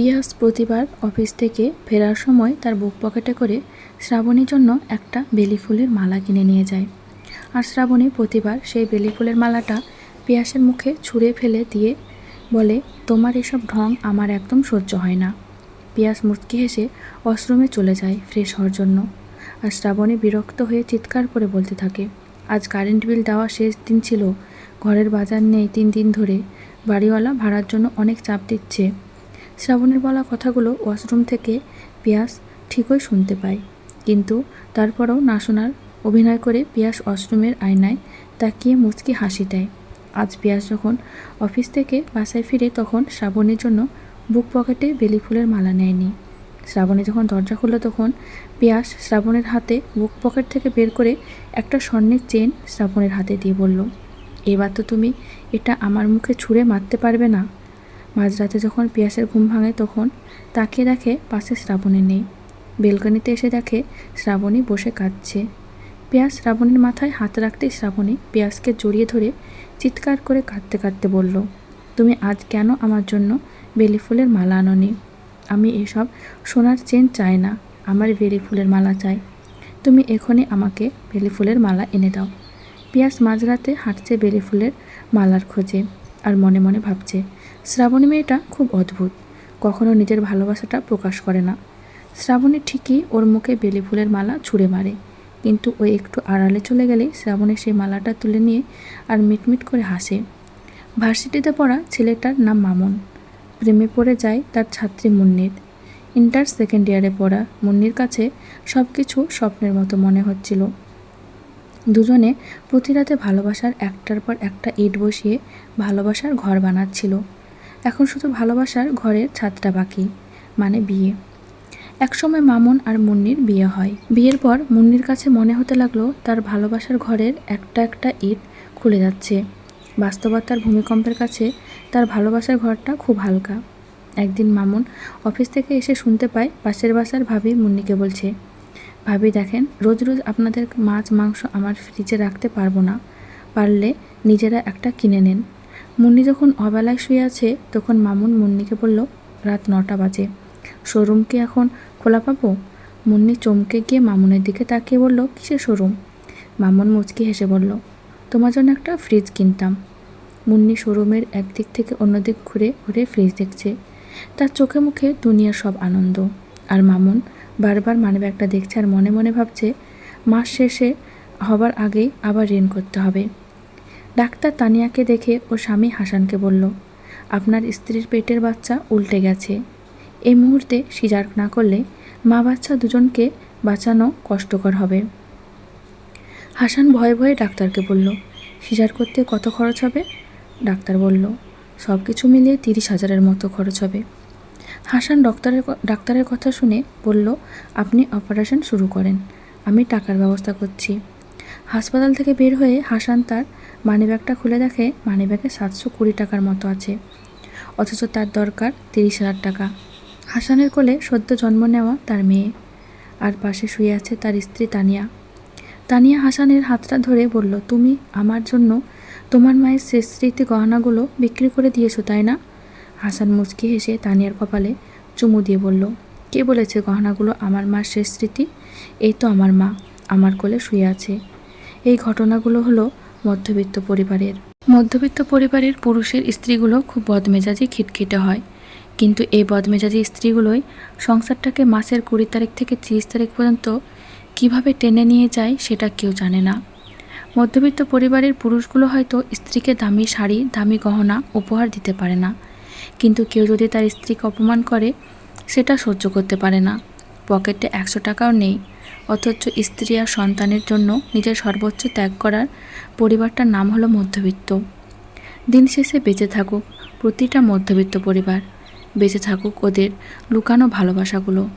পিয়াস প্রতিবার অফিস থেকে ফেরার সময় তার বুক পকেটে করে শ্রাবণীর জন্য একটা বেলি ফুলের মালা কিনে নিয়ে যায়। আর শ্রাবণী প্রতিবার সেই বেলি ফুলের মালাটা পিয়াসের মুখে ছুঁড়ে ফেলে দিয়ে বলে, তোমার এসব ঢং আমার একদম সহ্য হয় না। পিয়াস মুচকি হেসে ওয়াশরুমে চলে যায় ফ্রেশ হওয়ার জন্য। আর শ্রাবণী বিরক্ত হয়ে চিৎকার করে বলতে থাকে, আজ কারেন্ট বিল দেওয়া শেষ দিন ছিল। ঘরের বাজার নেই তিন দিন ধরে। বাড়িওয়ালা ভাড়ার জন্য অনেক চাপ দিচ্ছে। শ্রাবণের বলা কথাগুলো ওয়াশরুম থেকে পিয়াস ঠিকই শুনতে পায়। কিন্তু তারপরেও না শোনার অভিনয় করে পিয়াস ওয়াশরুমের আয়নায় তাকিয়ে মুচকি হাসি দেয়। আজ পিয়াস যখন অফিস থেকে বাসায় ফিরে তখন শ্রাবণের জন্য বুক পকেটে বেলি ফুলের মালা নেয়নি। শ্রাবণী যখন দরজা খুললো তখন পিয়াস শ্রাবণের হাতে বুক পকেট থেকে বের করে একটা স্বর্ণের চেন শ্রাবণের হাতে দিয়ে বলল, এবার তো তুমি এটা আমার মুখে ছুঁড়ে মারতে পারবে না। মাঝরাতে যখন পিয়াসের ঘুম ভাঙে তখন তাকিয়ে দেখে পাশে শ্রাবণী নেই। বেলকনিতে এসে দেখে শ্রাবণী বসে কাঁদছে। পিয়াস শ্রাবণীর মাথায় হাত রাখতেই শ্রাবণী পিয়াসকে জড়িয়ে ধরে চিৎকার করে কাঁদতে কাঁদতে বলল, তুমি আজ কেন আমার জন্য বেলি ফুলের মালা আনোনি? আমি এসব সোনার চেন চাই না, আমার বেলি ফুলের মালা চাই। তুমি এখনই আমাকে বেলি ফুলের মালা এনে দাও। পিয়াস মাঝরাতে হাঁটছে বেলি ফুলের মালার খোঁজে আর মনে মনে ভাবছে শ্রাবণী মেয়েটা খুব অদ্ভুত। কখনো নিজের ভালোবাসাটা প্রকাশ করে না। শ্রাবণী ঠিকই ওর মুখে বেলি ফুলের মালা ছুঁড়ে মারে। কিন্তু ওই একটু আড়ালে চলে গেলে শ্রাবণী সেই মালাটা তুলে নিয়ে আর মিটমিট করে হাসে। ভার্সিটিতে পড়া ছেলেটার নাম মামুন। প্রেমে পড়ে যায় তার ছাত্রী মুন্নির। ইন্টার সেকেন্ড ইয়ারে পড়া মুন্নির কাছে সব কিছু স্বপ্নের মতো মনে হচ্ছিল। দুজনে প্রতি রাতে ভালোবাসার একটার পর একটা ইট বসিয়ে ভালোবাসার ঘর বানাচ্ছিল। এখন শুধু ভালোবাসার ঘরের ছাদটা বাকি মানে বিয়ে। একসময় মামুন আর মুন্নির বিয়ে হয়। বিয়ের পর মুন্নির কাছে মনে হতে লাগল তার ভালোবাসার ঘরের একটা একটা ইট খুলে যাচ্ছে। বাস্তবতার ভূমিকম্পের কাছে তার ভালোবাসার ঘরটা খুব হালকা। একদিন মামুন অফিস থেকে এসে শুনতে পায় পাশের বাসার ভাবি মুন্নিকে বলছে, ভাবি দেখেন, রোজ রোজ আপনাদের মাছ, মাংস আমার ফ্রিজে রাখতে পারব না। পারলে নিজেরা একটা কিনে নেন। মুন্নি যখন অবেলায় শুয়ে আছে, তখন মামুন মুন্নিকে বলল, রাত নটা বাজে। শোরুম কি এখন খোলা পাবো? মুন্নি চমকে গিয়ে মামুনের দিকে তাকিয়ে বলল, কিসের শোরুম? মামুন মুচকি হেসে বলল, তোমার জন্য একটা ফ্রিজ কিনতাম। মুন্নি শোরুমের একদিক থেকে অন্যদিক ঘুরে ঘুরে ফ্রিজ দেখছে। তার চোখে মুখে দুনিয়ার সব আনন্দ। আর মামুন বারবার মানিব্যাগটা দেখছে আর মনে মনে ভাবছে, মাস শেষে হবার আগেই আবার ঋণ করতে হবে। ডাক্তার তানিয়াকে দেখে ও স্বামী হাসানকে বলল, আপনার স্ত্রীর পেটের বাচ্চা উল্টে গেছে। এই মুহূর্তে সিজার না করলে মা বাচ্চা দুজনকে বাঁচানো কষ্টকর হবে হাসান ভয়ে ভয়ে ডাক্তারকে বলল, সিজার করতে কত খরচ হবে ডাক্তার বলল, সব কিছু মিলিয়ে তিরিশ হাজারের মতো খরচ হবে হাসান ডক্টরের ডাক্তারের কথা শুনে বলল, আপনি অপারেশন শুরু করেন, আমি টাকার ব্যবস্থা করছি হাসপাতাল থেকে বের হয়ে হাসান তার মানিব্যাগটা খুলে দেখে মানিব্যাগে সাতশো কুড়ি টাকার মতো আছে। অথচ তার দরকার তিরিশ হাজার টাকা। হাসানের কোলে সদ্য জন্ম নেওয়া তার মেয়ে। আর পাশে শুয়ে আছে তার স্ত্রী তানিয়া। তানিয়া হাসানের হাতটা ধরে বলল, তুমি আমার জন্য তোমার মায়ের শেষ স্মৃতি গহনাগুলো বিক্রি করে দিয়েছ, তাই না? হাসান মুচকি হেসে তানিয়ার কপালে চুমু দিয়ে বলল, কে বলেছে গহনাগুলো আমার মার শেষ স্মৃতি? এই তো আমার মা, আমার কোলে শুয়ে আছে। এই ঘটনাগুলো হলো মধ্যবিত্ত পরিবারের। মধ্যবিত্ত পরিবারের পুরুষের স্ত্রীগুলো খুব বদমেজাজি খিটখিটে হয়। কিন্তু এই বদমেজাজি স্ত্রীগুলোই সংসারটাকে মাসের কুড়ি তারিখ থেকে তিরিশ তারিখ পর্যন্ত কীভাবে টেনে নিয়ে যায় সেটা কেউ জানে না। মধ্যবিত্ত পরিবারের পুরুষগুলো হয়তো স্ত্রীকে দামি শাড়ি, দামি গহনা উপহার দিতে পারে না। কিন্তু কেউ যদি তার স্ত্রীকে অপমান করে, সেটা সহ্য করতে পারে না। পকেটে একশো টাকাও নেই। অথচ স্ত্রী আর সন্তানের জন্য নিজের সর্বোচ্চ ত্যাগ করার পরিবারটার নাম হলো মধ্যবিত্ত। দিন শেষে বেঁচে থাকুক প্রতিটা মধ্যবিত্ত পরিবার। বেঁচে থাকুক ওদের লুকানো ভালোবাসাগুলো।